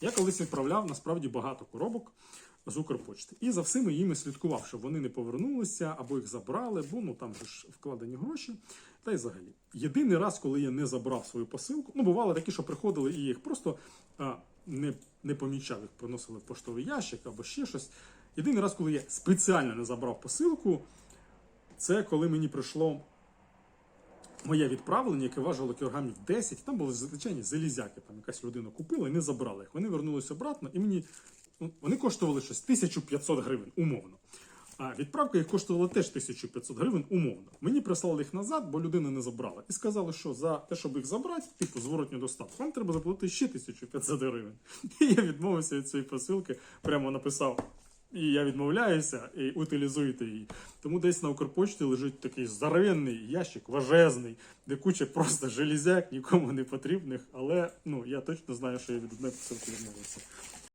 Я колись відправляв насправді багато коробок з Укрпочти. І за всіми їми слідкував, щоб вони не повернулися або їх забрали, бо ну там же ж вкладені гроші. Та й взагалі. Єдиний раз, коли я не забрав свою посилку, ну бувало такі, що приходили і їх просто а, не, не помічав, їх приносили в поштовий ящик або ще щось. Єдиний раз, коли я спеціально не забрав посилку, це коли мені прийшло моє відправлення, яке важило кілограмів 10, там були звичайні залізяки, там якась людина купила і не забрала їх. Вони вернулися обратно, і мені ну, вони коштували щось 1500 гривень, умовно. А відправка їх коштувала теж 1500 гривень, умовно. Мені прислали їх назад, бо людина не забрала. І сказали, що за те, щоб їх забрати, типу зворотню доставку, вам треба заплатити ще 1500 гривень. І я відмовився від цієї посилки, прямо написав. І я відмовляюся і утилізуйте її. Тому десь на Укрпочті лежить такий здоровенний ящик, важезний, де куча просто железяк, нікому не потрібних. Але ну я точно знаю, що я від одне посилки відмовився.